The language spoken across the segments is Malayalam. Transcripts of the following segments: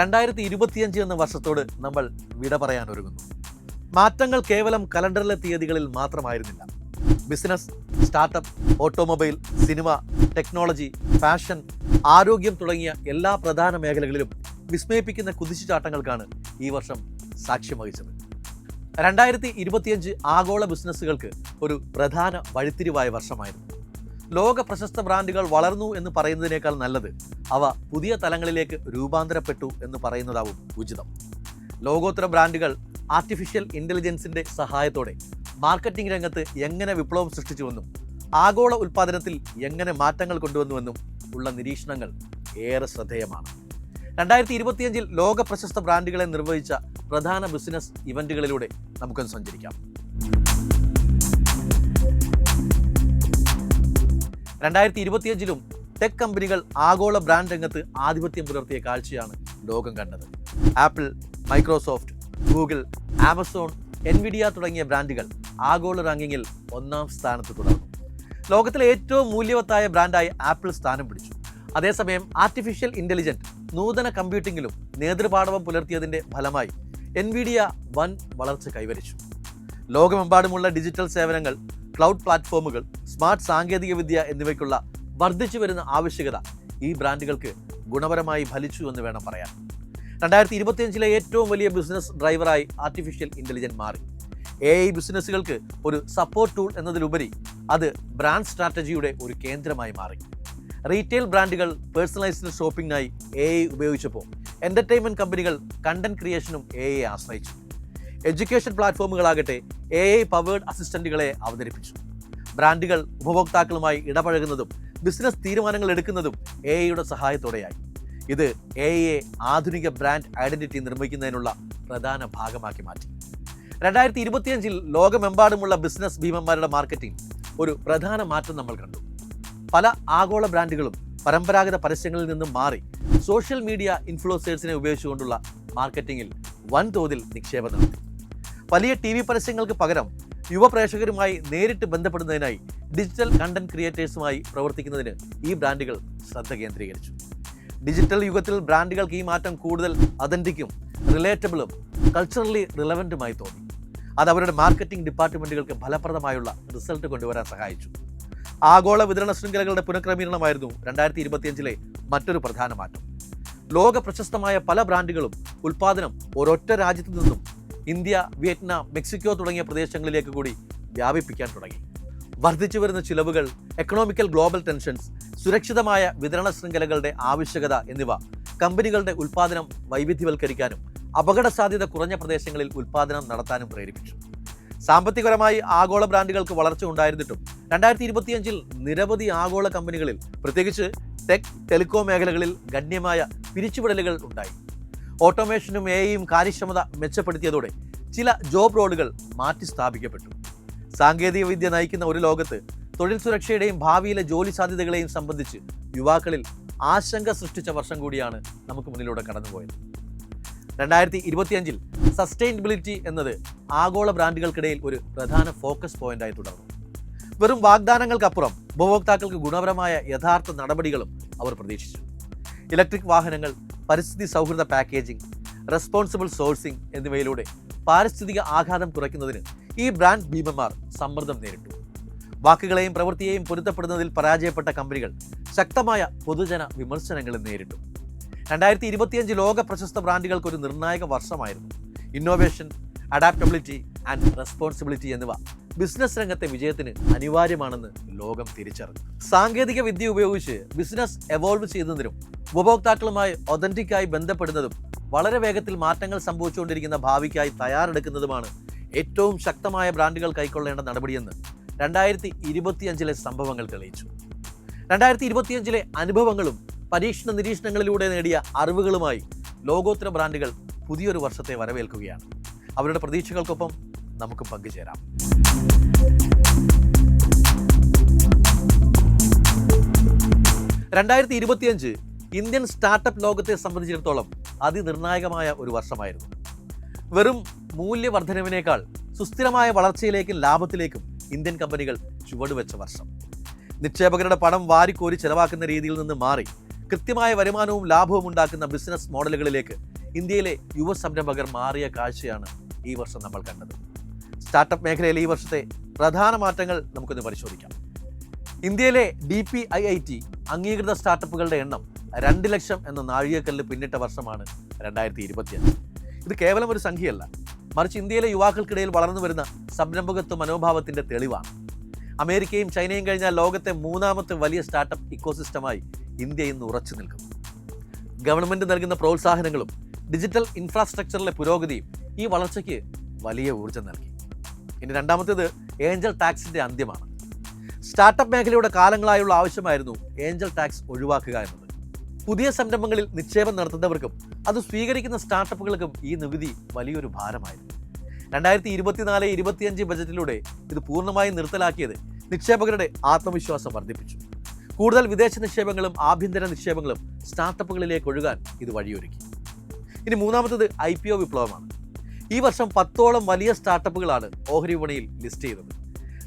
രണ്ടായിരത്തി ഇരുപത്തിയഞ്ച് എന്ന വർഷത്തോട് നമ്മൾ വിട പറയാൻ ഒരുങ്ങുന്നു. മാറ്റങ്ങൾ കേവലം കലണ്ടറിലെ തീയതികളിൽ മാത്രമായിരുന്നില്ല. Business startup automobile cinema technology fashion ആരോഗ്യം തുടങ്ങിയ എല്ലാ പ്രധാന മേഖലകളിലും വിസ്മയിപ്പിക്കുന്ന കുതിച്ചുചാട്ടങ്ങൾക്കാണ് ഈ വർഷം സാക്ഷ്യം വഹിച്ചത്. രണ്ടായിരത്തി ഇരുപത്തിയഞ്ച് ആഗോള ബിസിനസ്സുകൾക്ക് ഒരു പ്രധാന വഴിത്തിരിവായ വർഷമായിരുന്നു. ലോക പ്രശസ്ത ബ്രാൻഡുകൾ വളർന്നു എന്ന് പറയുന്നതിനേക്കാൾ നല്ലത് അവ പുതിയ തലങ്ങളിലേക്ക് രൂപാന്തരപ്പെട്ടു എന്ന് പറയുന്നതാവും ഉചിതം. ലോകോത്തര ബ്രാൻഡുകൾ ആർട്ടിഫിഷ്യൽ ഇന്റലിജൻസിന്റെ സഹായത്തോടെ മാർക്കറ്റിംഗ് രംഗത്ത് എങ്ങനെ വിപ്ലവം സൃഷ്ടിച്ചുവെന്നും ആഗോള ഉൽപ്പാദനത്തിൽ എങ്ങനെ മാറ്റങ്ങൾ കൊണ്ടുവന്നുവെന്നും ഉള്ള നിരീക്ഷണങ്ങൾ ഏറെ ശ്രദ്ധേയമാണ്. രണ്ടായിരത്തി ഇരുപത്തിയഞ്ചിൽ ലോക പ്രശസ്ത ബ്രാൻഡുകളെ നിർവഹിച്ച പ്രധാന ബിസിനസ് ഇവന്റുകളിലൂടെ നമുക്കൊന്ന് സഞ്ചരിക്കാം. രണ്ടായിരത്തി ഇരുപത്തിയഞ്ചിലും ടെക് കമ്പനികൾ ആഗോള ബ്രാൻഡ് രംഗത്ത് ആധിപത്യം പുലർത്തിയ കാഴ്ചയാണ് ലോകം കണ്ടത്. Apple Microsoft Google Amazon Nvidia തുടങ്ങിയ ബ്രാൻഡുകൾ ആഗോള റാങ്കിങ്ങിൽ ഒന്നാം സ്ഥാനത്ത് തുടർന്നു. ലോകത്തിലെ ഏറ്റവും മൂല്യവത്തായ ബ്രാൻഡായി ആപ്പിൾ സ്ഥാനം പിടിച്ചു. അതേസമയം ആർട്ടിഫിഷ്യൽ ഇന്റലിജന്റ് നൂതന കമ്പ്യൂട്ടിങ്ങിലും നേതൃപാടവം പുലർത്തിയതിന്റെ ഫലമായി എൻവിഡിയ വൻ വളർച്ച കൈവരിച്ചു. ലോകമെമ്പാടുമുള്ള ഡിജിറ്റൽ സേവനങ്ങൾ ക്ലൗഡ് പ്ലാറ്റ്ഫോമുകൾ സ്മാർട്ട് സാങ്കേതികവിദ്യ എന്നിവയ്ക്കുള്ള വർദ്ധിച്ചു വരുന്ന ആവശ്യകത ഈ ബ്രാൻഡുകൾക്ക് ഗുണപരമായി ഫലിച്ചു എന്ന് വേണം പറയാൻ. രണ്ടായിരത്തി ഇരുപത്തിയഞ്ചിലെ ഏറ്റവും വലിയ ബിസിനസ് ഡ്രൈവറായി ആർട്ടിഫിഷ്യൽ ഇന്റലിജൻസ് മാറി. എ ഐ ബിസിനസ്സുകൾക്ക് ഒരു സപ്പോർട്ട് ടൂൾ എന്നതിലുപരി അത് ബ്രാൻഡ് സ്ട്രാറ്റജിയുടെ ഒരു കേന്ദ്രമായി മാറി. റീറ്റെയിൽ ബ്രാൻഡുകൾ പേഴ്സണലൈസ്ഡ് ഷോപ്പിംഗിനായി എ ഐ ഉപയോഗിച്ചപ്പോൾ എന്റർടൈൻമെന്റ് കമ്പനികൾ കണ്ടന്റ് ക്രിയേഷനും എ ഐ ആശ്രയിച്ചു. എഡ്യൂക്കേഷൻ പ്ലാറ്റ്ഫോമുകളാകട്ടെ എ ഐ പവേർഡ് അസിസ്റ്റന്റുകളെ അവതരിപ്പിച്ചു. ബ്രാൻഡുകൾ ഉപഭോക്താക്കളുമായി ഇടപഴകുന്നതും ബിസിനസ് തീരുമാനങ്ങൾ എടുക്കുന്നതും എ ഐയുടെ സഹായത്തോടെയായി. ഇത് എ ഐയെ ആധുനിക ബ്രാൻഡ് ഐഡന്റിറ്റി നിർമ്മിക്കുന്നതിനുള്ള പ്രധാന ഭാഗമാക്കി മാറ്റി. രണ്ടായിരത്തി ഇരുപത്തിയഞ്ചിൽ ലോകമെമ്പാടുമുള്ള ബിസിനസ് ഭീമന്മാരുടെ മാർക്കറ്റിംഗ് ഒരു പ്രധാന മാറ്റം നമ്മൾ കണ്ടു. പല ആഗോള ബ്രാൻഡുകളും പരമ്പരാഗത പരസ്യങ്ങളിൽ നിന്നും മാറി സോഷ്യൽ മീഡിയ ഇൻഫ്ലുവൻസേഴ്സിനെ ഉപയോഗിച്ചുകൊണ്ടുള്ള മാർക്കറ്റിംഗിൽ വൻതോതിൽ നിക്ഷേപം നടത്തി. വലിയ ടി വി പരസ്യങ്ങൾക്ക് പകരം യുവ പ്രേക്ഷകരുമായി നേരിട്ട് ബന്ധപ്പെടുന്നതിനായി ഡിജിറ്റൽ കണ്ടന്റ് ക്രിയേറ്റേഴ്സുമായി പ്രവർത്തിക്കുന്നതിന് ഈ ബ്രാൻഡുകൾ ശ്രദ്ധ കേന്ദ്രീകരിച്ചു. ഡിജിറ്റൽ യുഗത്തിൽ ബ്രാൻഡുകൾക്ക് ഈ മാറ്റം കൂടുതൽ അതന്റിക്കും റിലേറ്റബിളും കൾച്ചറലി റിലവന്റുമായി തോന്നി. അത് അവരുടെ മാർക്കറ്റിംഗ് ഡിപ്പാർട്ട്മെന്റുകൾക്ക് ഫലപ്രദമായുള്ള റിസൾട്ട് കൊണ്ടുവരാൻ സഹായിച്ചു. ആഗോള വിതരണ ശൃംഖലകളുടെ പുനഃക്രമീകരണമായിരുന്നു രണ്ടായിരത്തി ഇരുപത്തിയഞ്ചിലെ മറ്റൊരു പ്രധാന മാറ്റം. ലോക പ്രശസ്തമായ പല ബ്രാൻഡുകളും ഉൽപ്പാദനം ഒരൊറ്റ രാജ്യത്തു നിന്നും ഇന്ത്യ വിയറ്റ്നാം മെക്സിക്കോ തുടങ്ങിയ പ്രദേശങ്ങളിലേക്ക് കൂടി വ്യാപിപ്പിക്കാൻ തുടങ്ങി. വർദ്ധിച്ചു വരുന്ന ചിലവുകൾ എക്കണോമിക്കൽ ഗ്ലോബൽ ടെൻഷൻസ് സുരക്ഷിതമായ വിതരണ ശൃംഖലകളുടെ ആവശ്യകത എന്നിവ കമ്പനികളുടെ ഉൽപ്പാദനം വൈവിധ്യവൽക്കരിക്കാനും അപകട സാധ്യത കുറഞ്ഞ പ്രദേശങ്ങളിൽ ഉൽപ്പാദനം നടത്താനും പ്രേരിപ്പിച്ചു. സാമ്പത്തികപരമായി ആഗോള ബ്രാൻഡുകൾക്ക് വളർച്ച ഉണ്ടായിരുന്നിട്ടും രണ്ടായിരത്തി ഇരുപത്തിയഞ്ചിൽ നിരവധി ആഗോള കമ്പനികളിൽ പ്രത്യേകിച്ച് ടെക് ടെലികോം മേഖലകളിൽ ഗണ്യമായ പിരിച്ചുവിടലുകൾ ഉണ്ടായി. ഓട്ടോമേഷനും എയും കാര്യക്ഷമത മെച്ചപ്പെടുത്തിയതോടെ ചില ജോബ് റോളുകൾ മാറ്റി സ്ഥാപിക്കപ്പെട്ടു. സാങ്കേതിക വിദ്യ നയിക്കുന്ന ഒരു ലോകത്ത് തൊഴിൽ സുരക്ഷയുടെയും ഭാവിയിലെ ജോലി സാധ്യതകളെയും സംബന്ധിച്ച് യുവാക്കളിൽ ആശങ്ക സൃഷ്ടിച്ച വർഷം കൂടിയാണ് നമുക്ക് മുന്നിലൂടെ കടന്നുപോയത്. രണ്ടായിരത്തി ഇരുപത്തിയഞ്ചിൽ സസ്റ്റൈനബിലിറ്റി എന്നത് ആഗോള ബ്രാൻഡുകൾക്കിടയിൽ ഒരു പ്രധാന ഫോക്കസ് പോയിന്റായി തുടർന്നു. വെറും വാഗ്ദാനങ്ങൾക്കപ്പുറം ഉപഭോക്താക്കൾക്ക് ഗുണപരമായ യഥാർത്ഥ നടപടികളും അവർ പ്രതീക്ഷിച്ചു. ഇലക്ട്രിക് വാഹനങ്ങൾ പരിസ്ഥിതി സൗഹൃദ പാക്കേജിംഗ് റെസ്പോൺസിബിൾ സോഴ്സിംഗ് എന്നിവയിലൂടെ പാരിസ്ഥിതിക ആഘാതം കുറയ്ക്കുന്നതിന് ഈ ബ്രാൻഡ് ഭീമന്മാർ സമ്മർദ്ദം നേരിട്ടു. വാക്കുകളെയും പ്രവൃത്തിയെയും പൊരുത്തപ്പെടുന്നതിൽ പരാജയപ്പെട്ട കമ്പനികൾ ശക്തമായ പൊതുജന വിമർശനങ്ങളും നേരിട്ടു. രണ്ടായിരത്തി ഇരുപത്തിയഞ്ച് ലോക പ്രശസ്ത ബ്രാൻഡുകൾക്ക് ഒരു നിർണായക വർഷമായിരുന്നു. ഇന്നോവേഷൻ അഡാപ്റ്റബിലിറ്റി ആൻഡ് റെസ്പോൺസിബിലിറ്റി എന്നിവ ബിസിനസ് രംഗത്തെ വിജയത്തിന് അനിവാര്യമാണെന്ന് ലോകം തിരിച്ചറിഞ്ഞു. സാങ്കേതിക വിദ്യ ഉപയോഗിച്ച് ബിസിനസ് എവോൾവ് ചെയ്യുന്നതിനും ഉപഭോക്താക്കളുമായി ഒതന്റിക്കായി ബന്ധപ്പെടുന്നതും വളരെ വേഗത്തിൽ മാറ്റങ്ങൾ സംഭവിച്ചുകൊണ്ടിരിക്കുന്ന ഭാവിക്കായി തയ്യാറെടുക്കുന്നതുമാണ് ഏറ്റവും ശക്തമായ ബ്രാൻഡുകൾ കൈക്കൊള്ളേണ്ട നടപടിയെന്ന് രണ്ടായിരത്തി ഇരുപത്തിയഞ്ചിലെ സംഭവങ്ങൾ തെളിയിച്ചു. രണ്ടായിരത്തി ഇരുപത്തിയഞ്ചിലെ അനുഭവങ്ങളും പരീക്ഷണ നിരീക്ഷണങ്ങളിലൂടെ നേടിയ അറിവുകളുമായി ലോകോത്തര ബ്രാൻഡുകൾ പുതിയൊരു വർഷത്തെ വരവേൽക്കുകയാണ്. അവരുടെ പ്രതീക്ഷകൾക്കൊപ്പം നമുക്ക് പങ്കുചേരാം. രണ്ടായിരത്തി ഇരുപത്തിയഞ്ച് ഇന്ത്യൻ സ്റ്റാർട്ടപ്പ് ലോകത്തെ സംബന്ധിച്ചിടത്തോളം അതിനിർണായകമായ ഒരു വർഷമായിരുന്നു. വെറും മൂല്യവർദ്ധനവിനേക്കാൾ സുസ്ഥിരമായ വളർച്ചയിലേക്കും ലാഭത്തിലേക്കും ഇന്ത്യൻ കമ്പനികൾ ചുവടുവെച്ച വർഷം. നിക്ഷേപകരുടെ പണം വാരിക്കോരി ചെലവാക്കുന്ന രീതിയിൽ നിന്ന് മാറി കൃത്യമായ വരുമാനവും ലാഭവും ഉണ്ടാക്കുന്ന ബിസിനസ് മോഡലുകളിലേക്ക് ഇന്ത്യയിലെ യുവ സംരംഭകർ മാറിയ കാഴ്ചയാണ് ഈ വർഷം നമ്മൾ കണ്ടത്. സ്റ്റാർട്ടപ്പ് മേഖലയിലെ ഈ വർഷത്തെ പ്രധാന മാറ്റങ്ങൾ നമുക്കൊന്ന് പരിശോധിക്കാം. ഇന്ത്യയിലെ D P I I T അംഗീകൃത സ്റ്റാർട്ടപ്പുകളുടെ എണ്ണം രണ്ട് ലക്ഷം എന്ന നാഴികക്കല്ല് പിന്നിട്ട വർഷമാണ് രണ്ടായിരത്തി ഇരുപത്തിയഞ്ച് ഇത് കേവലം ഒരു സംഖ്യയല്ല. മറിച്ച് ഇന്ത്യയിലെ യുവാക്കൾക്കിടയിൽ വളർന്നു വരുന്ന സംരംഭകത്വ മനോഭാവത്തിന്റെ തെളിവാണ്. അമേരിക്കയും ചൈനയും കഴിഞ്ഞാൽ ലോകത്തെ മൂന്നാമത്തെ വലിയ സ്റ്റാർട്ടപ്പ് ഇക്കോസിസ്റ്റമായി ഇന്ത്യ ഇന്ന് ഉറച്ചു നിൽക്കും ഗവൺമെന്റ് നൽകുന്ന പ്രോത്സാഹനങ്ങളും ഡിജിറ്റൽ ഇൻഫ്രാസ്ട്രക്ചറിലെ പുരോഗതിയും ഈ വളർച്ചയ്ക്ക് വലിയ ഊർജം നൽകി. ഇനി രണ്ടാമത്തേത് ഏഞ്ചൽ ടാക്സിന്റെ അന്ത്യമാണ്. സ്റ്റാർട്ടപ്പ് മേഖലയുടെ കാലങ്ങളായുള്ള ആവശ്യമായിരുന്നു ഏഞ്ചൽ ടാക്സ് ഒഴിവാക്കുക എന്നത്. പുതിയ സംരംഭങ്ങളിൽ നിക്ഷേപം നടത്തുന്നവർക്കും അത് സ്വീകരിക്കുന്ന സ്റ്റാർട്ടപ്പുകൾക്കും ഈ നികുതി വലിയൊരു ഭാരമായിരുന്നു. രണ്ടായിരത്തി ഇരുപത്തിനാല് ഇരുപത്തിയഞ്ച് ബജറ്റിലൂടെ ഇത് പൂർണമായും നിർത്തലാക്കിയത് നിക്ഷേപകരുടെ ആത്മവിശ്വാസം വർദ്ധിപ്പിച്ചു. കൂടുതൽ വിദേശ നിക്ഷേപങ്ങളും ആഭ്യന്തര നിക്ഷേപങ്ങളും സ്റ്റാർട്ടപ്പുകളിലേക്ക് ഒഴുകാൻ ഇത് വഴിയൊരുക്കി. ഇനി മൂന്നാമത്തത് ഐ പി ഒ വിപ്ലവമാണ്. ഈ വർഷം പത്തോളം വലിയ സ്റ്റാർട്ടപ്പുകളാണ് ഓഹരി വിപണിയിൽ ലിസ്റ്റ് ചെയ്തത്.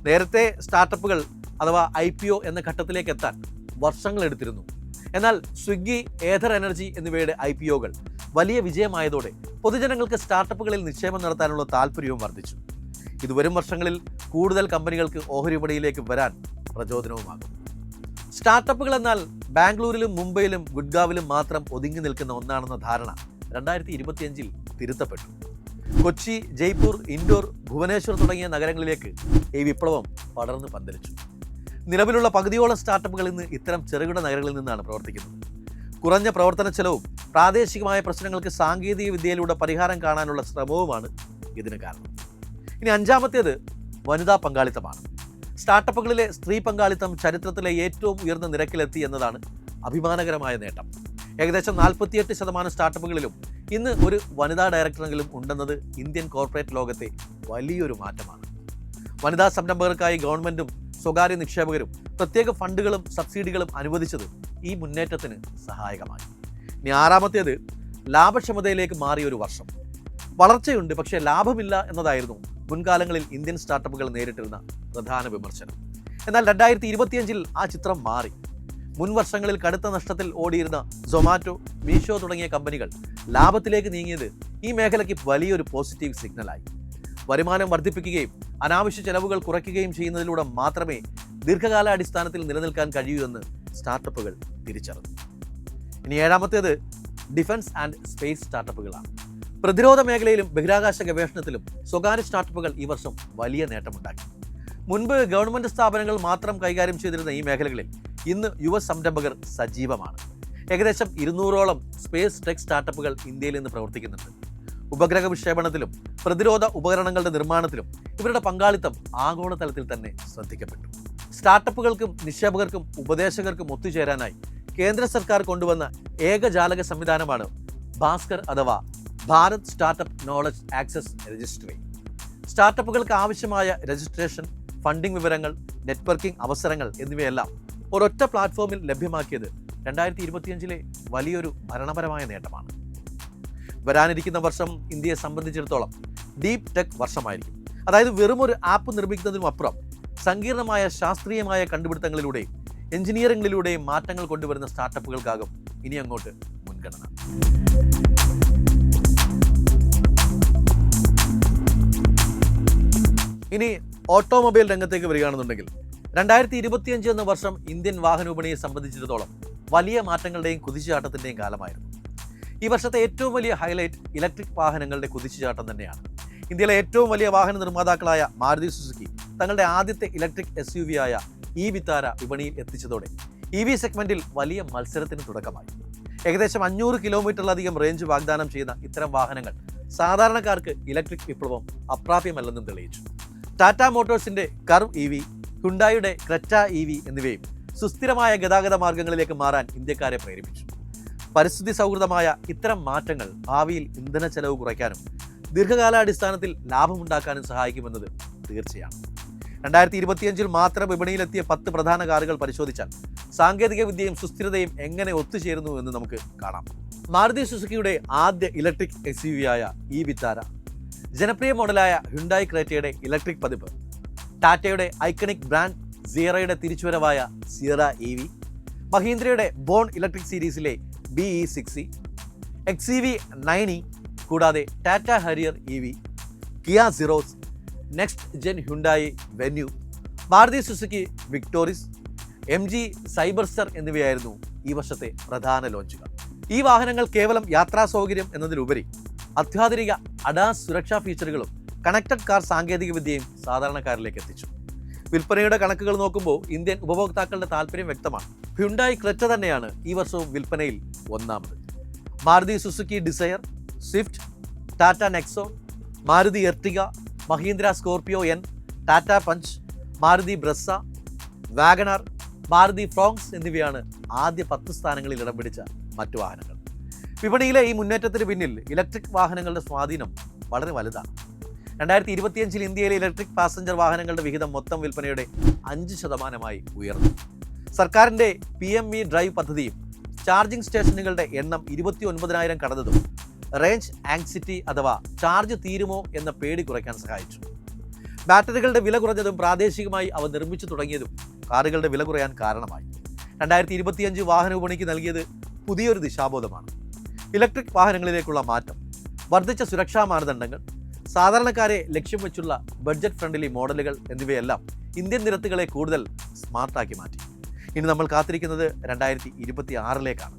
നേരത്തെ സ്റ്റാർട്ടപ്പുകൾ അഥവാ ഐ എന്ന ഘട്ടത്തിലേക്ക് എത്താൻ വർഷങ്ങൾ എടുത്തിരുന്നു. എന്നാൽ സ്വിഗ്ഗി ഏഥർ എനർജി എന്നിവയുടെ ഐ പി ഒകൾ വലിയ വിജയമായതോടെ പൊതുജനങ്ങൾക്ക് സ്റ്റാർട്ടപ്പുകളിൽ നിക്ഷേപം നടത്താനുള്ള താല്പര്യവും വർദ്ധിച്ചു. ഇത് വരും വർഷങ്ങളിൽ കൂടുതൽ കമ്പനികൾക്ക് ഓഹരി വിപണിയിലേക്ക് വരാൻ പ്രചോദനവുമാകും. സ്റ്റാർട്ടപ്പുകൾ എന്നാൽ ബാംഗ്ലൂരിലും മുംബൈയിലും ഗുഡ്ഗാവിലും മാത്രം ഒതുങ്ങി നിൽക്കുന്ന ഒന്നാണെന്ന ധാരണ രണ്ടായിരത്തി ഇരുപത്തിയഞ്ചിൽ തിരുത്തപ്പെട്ടു. കൊച്ചി ജയ്പൂർ ഇൻഡോർ ഭുവനേശ്വർ തുടങ്ങിയ നഗരങ്ങളിലേക്ക് ഈ വിപ്ലവം പടർന്നു പന്തലിച്ചു. നിലവിലുള്ള പകുതിയോളം സ്റ്റാർട്ടപ്പുകൾ ഇന്ന് ഇത്തരം ചെറുകിട നഗരങ്ങളിൽ നിന്നാണ് പ്രവർത്തിക്കുന്നത്. കുറഞ്ഞ പ്രവർത്തന ചെലവും പ്രാദേശികമായ പ്രശ്നങ്ങൾക്ക് സാങ്കേതിക വിദ്യയിലൂടെ പരിഹാരം കാണാനുള്ള ശ്രമവുമാണ് ഇതിന് കാരണം. ഇനി അഞ്ചാമത്തേത് വനിതാ പങ്കാളിത്തമാണ്. സ്റ്റാർട്ടപ്പുകളിലെ സ്ത്രീ പങ്കാളിത്തം ചരിത്രത്തിലെ ഏറ്റവും ഉയർന്ന നിരക്കിലെത്തി എന്നതാണ് അഭിമാനകരമായ നേട്ടം. ഏകദേശം നാൽപ്പത്തിയെട്ട് ശതമാനം സ്റ്റാർട്ടപ്പുകളിലും ഇന്ന് ഒരു വനിതാ ഡയറക്ടറെങ്കിലും ഉണ്ടെന്നത് ഇന്ത്യൻ കോർപ്പറേറ്റ് ലോകത്തെ വലിയൊരു മാറ്റമാണ്. വനിതാ സംരംഭകർക്കായി ഗവൺമെന്റും സ്വകാര്യ നിക്ഷേപകരും പ്രത്യേക ഫണ്ടുകളും സബ്സിഡികളും അനുവദിച്ചത് ഈ മുന്നേറ്റത്തിന് സഹായകമായി. ഇനി ആറാമത്തേത് ലാഭക്ഷമതയിലേക്ക് മാറിയ ഒരു വർഷം. വളർച്ചയുണ്ട് പക്ഷേ ലാഭമില്ല എന്നതായിരുന്നു മുൻകാലങ്ങളിൽ ഇന്ത്യൻ സ്റ്റാർട്ടപ്പുകൾ നേരിട്ടിരുന്ന പ്രധാന വിമർശനം. എന്നാൽ രണ്ടായിരത്തി ഇരുപത്തിയഞ്ചിൽ ആ ചിത്രം മാറി. മുൻ വർഷങ്ങളിൽ കടുത്ത നഷ്ടത്തിൽ ഓടിയിരുന്ന സൊമാറ്റോ മീഷോ തുടങ്ങിയ കമ്പനികൾ ലാഭത്തിലേക്ക് നീങ്ങിയത് ഈ മേഖലയ്ക്ക് വലിയൊരു പോസിറ്റീവ് സിഗ്നലായി. വരുമാനം വർദ്ധിപ്പിക്കുകയും അനാവശ്യ ചെലവുകൾ കുറയ്ക്കുകയും ചെയ്യുന്നതിലൂടെ മാത്രമേ ദീർഘകാലാടിസ്ഥാനത്തിൽ നിലനിൽക്കാൻ കഴിയൂ എന്ന് സ്റ്റാർട്ടപ്പുകൾ തിരിച്ചറിഞ്ഞു. ഇനി ഏഴാമത്തേത് ഡിഫൻസ് ആൻഡ് സ്പേസ് സ്റ്റാർട്ടപ്പുകളാണ്. പ്രതിരോധ മേഖലയിലും ബഹിരാകാശ ഗവേഷണത്തിലും സ്വകാര്യ സ്റ്റാർട്ടപ്പുകൾ ഈ വർഷം വലിയ നേട്ടമുണ്ടാക്കി. മുൻപ് ഗവൺമെന്റ് സ്ഥാപനങ്ങൾ മാത്രം കൈകാര്യം ചെയ്തിരുന്ന ഈ മേഖലകളിൽ ഇന്ന് യുവ സംരംഭകർ സജീവമാണ്. ഏകദേശം ഇരുന്നൂറോളം സ്പേസ് ടെക് സ്റ്റാർട്ടപ്പുകൾ ഇന്ത്യയിൽ നിന്ന് പ്രവർത്തിക്കുന്നുണ്ട്. ഉപഗ്രഹ വിക്ഷേപണത്തിലും പ്രതിരോധ ഉപകരണങ്ങളുടെ നിർമ്മാണത്തിലും ഇവരുടെ പങ്കാളിത്തം ആഗോളതലത്തിൽ തന്നെ ശ്രദ്ധിക്കപ്പെട്ടു. സ്റ്റാർട്ടപ്പുകൾക്കും നിക്ഷേപകർക്കും ഉപദേശകർക്കും ഒത്തുചേരാനായി കേന്ദ്ര സർക്കാർ കൊണ്ടുവന്ന ഏകജാലക സംവിധാനമാണ് ഭാസ്കർ അഥവാ Bharat startup knowledge access registry. സ്റ്റാർട്ടപ്പുകൾക്ക് ആവശ്യമായ രജിസ്ട്രേഷൻ ഫണ്ടിംഗ് വിവരങ്ങൾ നെറ്റ്വർക്കിംഗ് അവസരങ്ങൾ എന്നിവയെല്ലാം ഒരൊറ്റ പ്ലാറ്റ്ഫോമിൽ ലഭ്യമാക്കിയത് രണ്ടായിരത്തി ഇരുപത്തിയഞ്ചിലെ വലിയൊരു ഭരണപരമായ നേട്ടമാണ്. വരാനിരിക്കുന്ന വർഷം ഇന്ത്യയെ സംബന്ധിച്ചിടത്തോളം ഡീപ് ടെക് വർഷമായിരിക്കും. അതായത് വെറും ഒരു ആപ്പ് നിർമ്മിക്കുന്നതിനും അപ്പുറം സങ്കീർണമായ ശാസ്ത്രീയമായ കണ്ടുപിടുത്തങ്ങളിലൂടെയും എഞ്ചിനീയറിംഗിലൂടെയും മാറ്റങ്ങൾ കൊണ്ടുവരുന്ന സ്റ്റാർട്ടപ്പുകൾക്കാകും ഇനി അങ്ങോട്ട് മുൻഗണന. ഇനി ഓട്ടോമൊബൈൽ രംഗത്തേക്ക് വരികയാണെന്നുണ്ടെങ്കിൽ രണ്ടായിരത്തി ഇരുപത്തിയഞ്ച് എന്ന വർഷം ഇന്ത്യൻ വാഹന വിപണിയെ സംബന്ധിച്ചിടത്തോളം വലിയ മാറ്റങ്ങളുടെയും കുതിച്ചുചാട്ടത്തിന്റെയും കാലമായിരുന്നു. ഈ വർഷത്തെ ഏറ്റവും വലിയ ഹൈലൈറ്റ് ഇലക്ട്രിക് വാഹനങ്ങളുടെ കുതിച്ചുചാട്ടം തന്നെയാണ്. ഇന്ത്യയിലെ ഏറ്റവും വലിയ വാഹന നിർമ്മാതാക്കളായ മാരുതി സുസുക്കി തങ്ങളുടെ ആദ്യത്തെ ഇലക്ട്രിക് എസ് യു വി ആയ ഇ വിത്താര വിപണിയിൽ എത്തിച്ചതോടെ ഇ വി സെഗ്മെന്റിൽ വലിയ മത്സരത്തിന് തുടക്കമായി. ഏകദേശം അഞ്ഞൂറ് കിലോമീറ്ററിലധികം റേഞ്ച് വാഗ്ദാനം ചെയ്യുന്ന ഇത്തരം വാഹനങ്ങൾ സാധാരണക്കാർക്ക് ഇലക്ട്രിക് വിപ്ലവം അപ്രാപ്യമല്ലെന്നും തെളിയിച്ചു. ടാറ്റ മോട്ടോഴ്സിന്റെ കർവ് ഇ വി ഹുണ്ടായുടെ ക്രെറ്റ ഇ വി എന്നിവയും സുസ്ഥിരമായ ഗതാഗത മാർഗങ്ങളിലേക്ക് മാറാൻ ഇന്ത്യക്കാരെ പ്രേരിപ്പിച്ചു. പരിസ്ഥിതി സൗഹൃദമായ ഇത്തരം മാറ്റങ്ങൾ ഭാവിയിൽ ഇന്ധന ചെലവ് കുറയ്ക്കാനും ദീർഘകാലാടിസ്ഥാനത്തിൽ ലാഭമുണ്ടാക്കാനും സഹായിക്കുമെന്നത് തീർച്ചയാണ്. രണ്ടായിരത്തി ഇരുപത്തിയഞ്ചിൽ മാത്രം വിപണിയിലെത്തിയ പത്ത് പ്രധാന കാറുകൾ പരിശോധിച്ചാൽ സാങ്കേതിക വിദ്യയും സുസ്ഥിരതയും എങ്ങനെ ഒത്തുചേരുന്നു എന്ന് നമുക്ക് കാണാം. മാരുതി സുസുക്കിയുടെ ആദ്യ ഇലക്ട്രിക് എസ് യു ആയ ഇ വിത്താര ജനപ്രിയ മോഡലായ ഹ്യുണ്ടായി ക്രേറ്റയുടെ ഇലക്ട്രിക് പതിപ്പ് ടാറ്റയുടെ ഐക്കണിക് ബ്രാൻഡ് സിയറയുടെ തിരിച്ചുവരവായ സിയറ ഇ വി മഹീന്ദ്രയുടെ ബോൺ ഇലക്ട്രിക് സീരീസിലെ B E six E X E V nine E കൂടാതെ Tata Harrier E V Kia Syros next gen Hyundai Venue Maruti Suzuki Victoris M G Cyberster എന്നിവയായിരുന്നു ഈ വർഷത്തെ പ്രധാന ലോഞ്ചുകൾ ഈ വാഹനങ്ങൾ കേവലം യാത്രാ സൗകര്യം എന്നതിലുപരി അത്യാധുനിക അഡാസ് സുരക്ഷാ ഫീച്ചറുകളും കണക്റ്റഡ് കാർ സാങ്കേതികവിദ്യയും സാധാരണക്കാരിലേക്ക് എത്തിച്ചു. വിൽപ്പനയുടെ കണക്കുകൾ നോക്കുമ്പോൾ ഇന്ത്യൻ ഉപഭോക്താക്കളുടെ താല്പര്യം വ്യക്തമാണ്. ഹ്യുണ്ടായി ക്രെറ്റ തന്നെയാണ് ഈ വർഷവും വിൽപ്പനയിൽ ഒന്നാമത്. Maruti Suzuki Dzire Swift Tata Nexon Maruti Ertiga Mahindra Scorpio N Tata Punch Maruti Brezza WagonR Maruti Fronx എന്നിവയാണ് ആദ്യ പത്ത് സ്ഥാനങ്ങളിൽ ഇടം പിടിച്ച മറ്റു വാഹനങ്ങൾ. വിപണിയിലെ ഈ മുന്നേറ്റത്തിന് പിന്നിൽ ഇലക്ട്രിക് വാഹനങ്ങളുടെ സ്വാധീനം വളരെ വലുതാണ്. രണ്ടായിരത്തി ഇരുപത്തിയഞ്ചിൽ ഇന്ത്യയിലെ ഇലക്ട്രിക് പാസഞ്ചർ വാഹനങ്ങളുടെ വിഹിതം മൊത്തം വിൽപ്പനയുടെ അഞ്ച് ശതമാനമായി ഉയർന്നു. സർക്കാരിന്റെ പി എം ഇ ഡ്രൈവ് പദ്ധതിയും ചാർജിംഗ് സ്റ്റേഷനുകളുടെ എണ്ണം ഇരുപത്തി ഒൻപതിനായിരം കടന്നതും റേഞ്ച് ആങ്സിറ്റി അഥവാ ചാർജ് തീരുമോ എന്ന പേടി കുറയ്ക്കാൻ സഹായിച്ചു. ബാറ്ററികളുടെ വില കുറഞ്ഞതും പ്രാദേശികമായി അവ നിർമ്മിച്ചു തുടങ്ങിയതും കാറുകളുടെ വില കുറയാൻ കാരണമായി. രണ്ടായിരത്തി ഇരുപത്തിയഞ്ച് വാഹന വിപണിക്ക് നൽകിയത് പുതിയൊരു ദിശാബോധമാണ്. ഇലക്ട്രിക് വാഹനങ്ങളിലേക്കുള്ള മാറ്റം വർദ്ധിച്ച സുരക്ഷാ മാനദണ്ഡങ്ങൾ സാധാരണക്കാരെ ലക്ഷ്യം വെച്ചുള്ള ബഡ്ജറ്റ് ഫ്രണ്ട്ലി മോഡലുകൾ എന്നിവയെല്ലാം ഇന്ത്യൻ നിരത്തുകളെ കൂടുതൽ സ്മാർട്ടാക്കി മാറ്റി. ഇനി നമ്മൾ കാത്തിരിക്കുന്നത് രണ്ടായിരത്തി ഇരുപത്തി ആറിലേക്കാണ്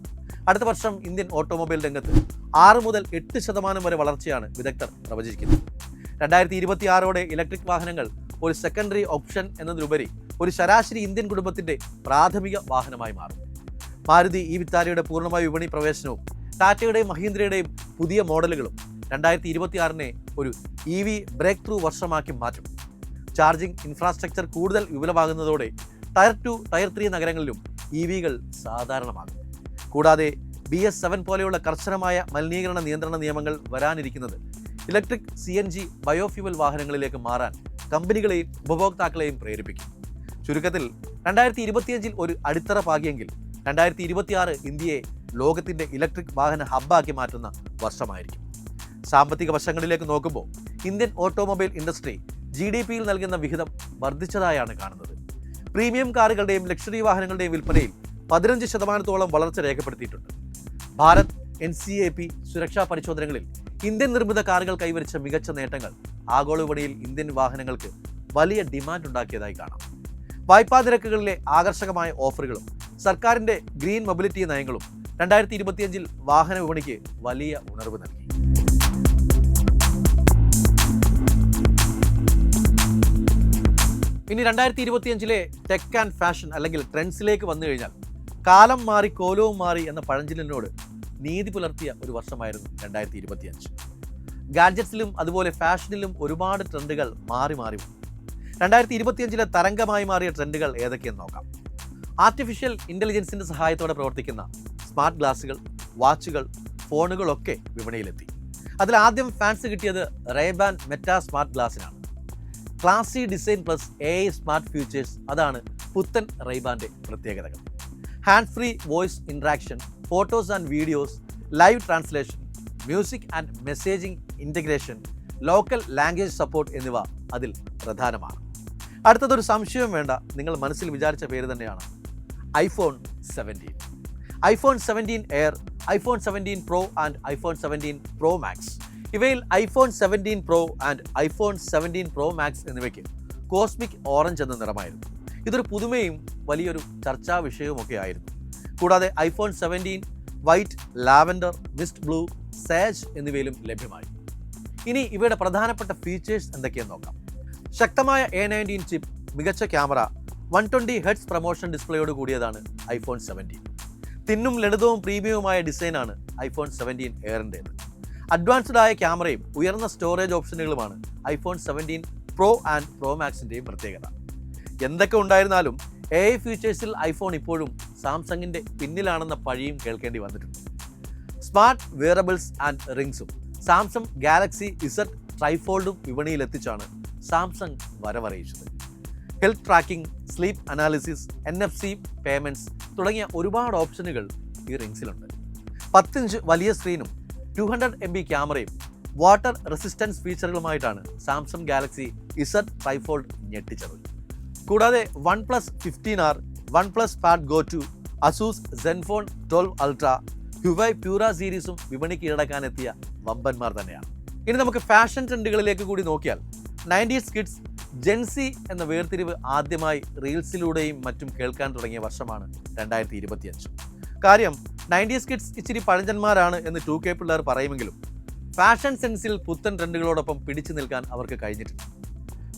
അടുത്ത വർഷം ഇന്ത്യൻ ഓട്ടോമൊബൈൽ രംഗത്ത് ആറ് മുതൽ എട്ട് ശതമാനം വരെ വളർച്ചയാണ് വിദഗ്ധർ പ്രവചിക്കുന്നത് രണ്ടായിരത്തി ഇരുപത്തി ആറോടെ ഇലക്ട്രിക് വാഹനങ്ങൾ ഒരു സെക്കൻഡറി ഓപ്ഷൻ എന്നതിലുപരി ഒരു ശരാശരി ഇന്ത്യൻ കുടുംബത്തിന്റെ പ്രാഥമിക വാഹനമായി മാറും. മാരുതി ഈ വിത്താരയുടെ പൂർണമായ വിപണി പ്രവേശനവും ടാറ്റയുടെയും മഹീന്ദ്രയുടെയും പുതിയ മോഡലുകളും രണ്ടായിരത്തി ഇരുപത്തി ആറിനെ ഒരു ഇ വി ബ്രേക്ക് ത്രൂ വർഷമാക്കി മാറ്റും. ചാർജിംഗ് ഇൻഫ്രാസ്ട്രക്ചർ കൂടുതൽ വിപുലമാകുന്നതോടെ ടയർ ടു ടയർ ത്രീ നഗരങ്ങളിലും ഇ വികൾ സാധാരണമാകും. കൂടാതെ ബി എസ് സെവൻ പോലെയുള്ള കർശനമായ മലിനീകരണ നിയന്ത്രണ നിയമങ്ങൾ വരാനിരിക്കുന്നത് electric C N G biofuel വാഹനങ്ങളിലേക്ക് മാറാൻ കമ്പനികളെയും ഉപഭോക്താക്കളെയും പ്രേരിപ്പിക്കും. ചുരുക്കത്തിൽ രണ്ടായിരത്തി ഇരുപത്തിയഞ്ചിൽ ഒരു അടിത്തറ പാകിയെങ്കിൽ രണ്ടായിരത്തി ഇരുപത്തിയാറ് ഇന്ത്യയെ ലോകത്തിന്റെ ഇലക്ട്രിക് വാഹന ഹബ്ബാക്കി മാറ്റുന്ന വർഷമായിരിക്കും. സാമ്പത്തിക വശങ്ങളിലേക്ക് നോക്കുമ്പോൾ Indian automobile industry G D പിയിൽ നൽകുന്ന വിഹിതം വർദ്ധിച്ചതായാണ് കാണുന്നത്. പ്രീമിയം കാറുകളുടെയും ലക്ഷറി വാഹനങ്ങളുടെയും വിൽപ്പനയിൽ പതിനഞ്ച് ശതമാനത്തോളം വളർച്ച രേഖപ്പെടുത്തിയിട്ടുണ്ട്. Bharat N C A P സുരക്ഷാ പരിശോധനകളിൽ ഇന്ത്യൻ നിർമ്മിത കാറുകൾ കൈവരിച്ച മികച്ച നേട്ടങ്ങൾ ആഗോള വിപണിയിൽ ഇന്ത്യൻ വാഹനങ്ങൾക്ക് വലിയ ഡിമാൻഡ് ഉണ്ടാക്കിയതായി കാണാം. വായ്പാ നിരക്കുകളിലെ ആകർഷകമായ ഓഫറുകളും സർക്കാരിന്റെ ഗ്രീൻ മൊബിലിറ്റി നയങ്ങളും രണ്ടായിരത്തി ഇരുപത്തിയഞ്ചിൽ വാഹന വിപണിക്ക് വലിയ ഉണർവ് നൽകി. ഇനി രണ്ടായിരത്തി ഇരുപത്തിയഞ്ചിലെ ടെക് ആൻഡ് ഫാഷൻ അല്ലെങ്കിൽ ട്രെൻഡ്സിലേക്ക് വന്നു കഴിഞ്ഞാൽ കാലം മാറി കോലവും മാറി എന്ന പഴഞ്ചിലിനോട് നീതി പുലർത്തിയ ഒരു വർഷമായിരുന്നു രണ്ടായിരത്തി ഇരുപത്തിയഞ്ച് ഗാഡ്ജറ്റ്സിലും അതുപോലെ ഫാഷനിലും ഒരുപാട് ട്രെൻഡുകൾ മാറി മാറി രണ്ടായിരത്തി ഇരുപത്തിയഞ്ചിലെ തരംഗമായി മാറിയ ട്രെൻഡുകൾ ഏതൊക്കെയെന്ന് നോക്കാം. ആർട്ടിഫിഷ്യൽ ഇന്റലിജൻസിന്റെ സഹായത്തോടെ പ്രവർത്തിക്കുന്ന സ്മാർട്ട് ഗ്ലാസുകൾ വാച്ചുകൾ ഫോണുകളൊക്കെ വിപണിയിലെത്തി. അതിൽ ആദ്യം ഫാൻസ് കിട്ടിയത് Ray-Ban Meta smart ഗ്ലാസിനാണ് classy design plus A I smart features അതാണ് പുത്തൻ റൈബാന്റെ പ്രത്യേകതകൾ. Hand free voice interaction photos and videos live translation music and messaging integration local language support എന്നിവ അതിൽ പ്രധാനമാണ്. അടുത്തതൊരു സംശയവും വേണ്ട നിങ്ങൾ മനസ്സിൽ വിചാരിച്ച പേര് തന്നെയാണ്. IPhone seventeen. IPhone seventeen Air iPhone seventeen Pro and iPhone seventeen Pro Max. ഇവയിൽ iPhone seventeen Pro and iPhone seventeen Pro Max എന്നിവയ്ക്ക് കോസ്മിക് ഓറഞ്ച് എന്ന നിറമായിരുന്നു. ഇതൊരു പുതുമയും വലിയൊരു ചർച്ചാ വിഷയവുമൊക്കെ ആയിരുന്നു. കൂടാതെ iPhone seventeen white lavender mist blue sage എന്നിവയിലും ലഭ്യമായി. ഇനി ഇവയുടെ പ്രധാനപ്പെട്ട ഫീച്ചേഴ്സ് എന്തൊക്കെയെന്ന് നോക്കാം. ശക്തമായ എ നയന്റീൻ ചിപ്പ് മികച്ച camera one twenty hertz ProMotion ഡിസ്പ്ലേയോട് കൂടിയതാണ് ഐഫോൺ സെവന്റീൻ. തിന്നും ലളിതവും പ്രീമിയവുമായ ഡിസൈനാണ് ഐഫോൺ സെവന്റീൻ എയറിന്റേത്. അഡ്വാൻസ്ഡ് ആയ ക്യാമറയും ഉയർന്ന storage ഓപ്ഷനുകളുമാണ് iPhone seventeen pro and pro മാക്സിന്റെയും പ്രത്യേകത. എന്തൊക്കെ ഉണ്ടായിരുന്നാലും എ ഐ ഫീച്ചേഴ്സിൽ ഐഫോൺ ഇപ്പോഴും സാംസങ്ങിന്റെ പിന്നിലാണെന്ന പഴിയും കേൾക്കേണ്ടി വന്നിട്ടുണ്ട്. സ്മാർട്ട് വെയറബിൾസ് ആൻഡ് റിങ്സും സാംസങ് ഗാലക്സി ഇസഡ് ട്രൈഫോൾഡും വിപണിയിലെത്തിച്ചാണ് Samsung വരവറിയിച്ചത്. Health tracking sleep analysis N F C payments തുടങ്ങിയ ഒരുപാട് ഓപ്ഷനുകൾ ഈ റിങ്സിലുണ്ട് പത്തിഞ്ച് വലിയ സ്ക്രീനും ടു ഹൺഡ്രഡ് എം ബി ക്യാമറയും വാട്ടർ റെസിസ്റ്റൻസ് ഫീച്ചറുകളുമായിട്ടാണ് സാംസങ് ഗാലക്സി ഇസഡ് ട്രൈഫോൾഡ് ഞെട്ടിച്ചത്. കൂടാതെ OnePlus fifteen R one plus pad go two Asus Zenfone twelve ultra Huawei Pura സീരീസും വിപണി കീഴടക്കാനെത്തിയ വമ്പന്മാർ തന്നെയാണ്. ഇനി നമുക്ക് ഫാഷൻ ട്രെൻഡുകളിലേക്ക് കൂടി നോക്കിയാൽ നയന്റീസ് കിഡ്സ് ജെൻസി എന്ന വേർതിരിവ് ആദ്യമായി റീൽസിലൂടെയും മറ്റും കേൾക്കാൻ തുടങ്ങിയ വർഷമാണ് രണ്ടായിരത്തി ഇരുപത്തിയഞ്ച്. കാര്യം നയന്റീസ് കിഡ്സ് ഇച്ചിരി പഴഞ്ചന്മാരാണ് എന്ന് ടു കെ പിള്ളേർ പറയുമെങ്കിലും ഫാഷൻ സെൻസിൽ പുത്തൻ ട്രെൻഡുകളോടൊപ്പം പിടിച്ചു നിൽക്കാൻ അവർക്ക് കഴിഞ്ഞിട്ടുണ്ട്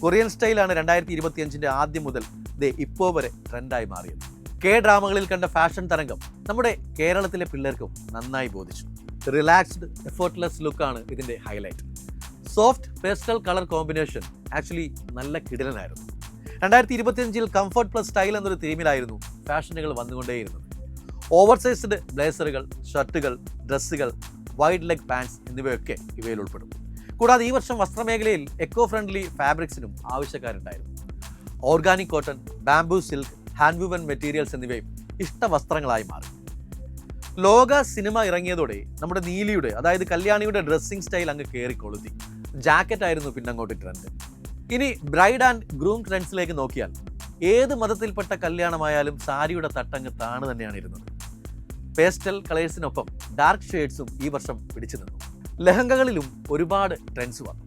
കൊറിയൻ സ്റ്റൈലാണ് രണ്ടായിരത്തി ഇരുപത്തിയഞ്ചിന്റെ ആദ്യം മുതൽ ദേ ഇപ്പോൾ വരെ ട്രെൻഡായി മാറിയത്. കെ ഡ്രാമകളിൽ കണ്ട ഫാഷൻ തരംഗം നമ്മുടെ കേരളത്തിലെ പിള്ളേർക്കും നന്നായി ബോധിച്ചു. റിലാക്സ്ഡ് എഫേർട്ട്ലെസ് ലുക്കാണ് ഇതിന്റെ highlight. Soft pastel colour combination actually നല്ല കിടിലനായിരുന്നു. രണ്ടായിരത്തി ഇരുപത്തിയഞ്ചിൽ കംഫർട്ട് പ്ലസ് സ്റ്റൈൽ എന്നൊരു തീമിലായിരുന്നു ഫാഷനുകൾ വന്നുകൊണ്ടേയിരുന്നത്. ഓവർ സൈസ്ഡ് ബ്ലേസറുകൾ ഷർട്ടുകൾ ഡ്രസ്സുകൾ വൈഡ് ലെഗ് പാൻസ് എന്നിവയൊക്കെ ഇവയിൽ ഉൾപ്പെടും. കൂടാതെ ഈ വർഷം വസ്ത്രമേഖലയിൽ എക്കോ ഫ്രണ്ട്ലി ഫാബ്രിക്സിനും ആവശ്യക്കാരുണ്ടായിരുന്നു. Organic cotton bamboo silk hand woven materials എന്നിവയും ഇഷ്ട വസ്ത്രങ്ങളായി മാറി. ലോക സിനിമ ഇറങ്ങിയതോടെ നമ്മുടെ നീലിയുടെ അതായത് കല്യാണിയുടെ ഡ്രസ്സിംഗ് സ്റ്റൈൽ അങ്ങ് കയറി കൊളുത്തി ജാക്കറ്റ് ആയിരുന്നു പിന്നങ്ങോട്ട് ട്രെൻഡ് ഇനി ബ്രൈഡ് ആൻഡ് ഗ്രൂം ട്രെൻഡ്സിലേക്ക് നോക്കിയാൽ ഏത് മതത്തിൽപ്പെട്ട കല്യാണമായാലും സാരിയുടെ തട്ടങ്ങ് താണു തന്നെയാണ് ഇരുന്നത്. പേസ്റ്റൽ കളേഴ്സിനൊപ്പം ഡാർക്ക് ഷെയ്ഡ്സും ഈ വർഷം പിടിച്ചു നിന്നു. ലഹങ്കകളിലും ഒരുപാട് ട്രെൻഡ്സ് വന്നു.